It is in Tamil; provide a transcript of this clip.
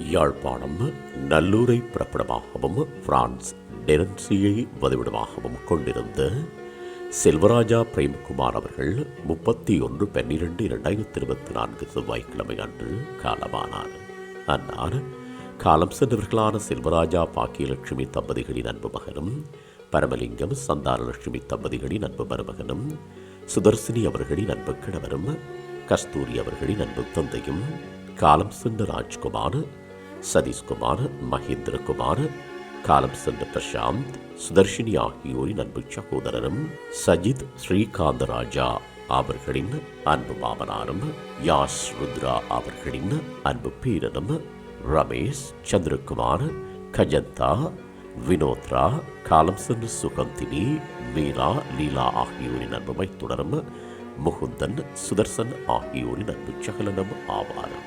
யாழ்ப்பாணம் நல்லூரை பிறப்பிடமாகவும் பிரான்ஸ் டெரன்சியை வதிவிடமாகவும் கொண்டிருந்த செல்வராஜா பிரேம்குமார் அவர்கள் முப்பத்தி ஒன்று பன்னிரெண்டு இரண்டாயிரத்தி இருபத்தி நான்கு செவ்வாய்க்கிழமை அன்று காலமானார். அன்னார் காலம் சென்றவர்களான செல்வராஜா பாக்கியலட்சுமி தம்பதிகளின் அன்பு மகனும் பரமலிங்கம் சந்தானலட்சுமி தம்பதிகளின் அன்பு மருமகனும் சுதர்சினி அவர்களின் அன்பு கணவரும் கஸ்தூரி அவர்களின் அன்பு தந்தையும் காலம் சென்ற ராஜ்குமார் சதீஷ்குமார் மகேந்திரகுமார் காலம் சென்ற பிரசாந்த் சுதர்ஷினி ஆகியோரின் அன்பு சகோதரரும் சஜித் ஸ்ரீகாந்த ராஜா அவர்களின் அன்பு மாமனாரும் யாஷ் ருத்ரா அவர்களின் அன்பு பீரனும் ரமேஷ் சந்திரகுமார் கஜந்தா வினோத்ரா காலம் சென்று சுகந்தினி மீரா லீலா ஆகியோரின் அன்புமை தொடரும் முகுந்தன் சுதர்சன் ஆகியோரின் அன்பு சகலனும் ஆவாரம்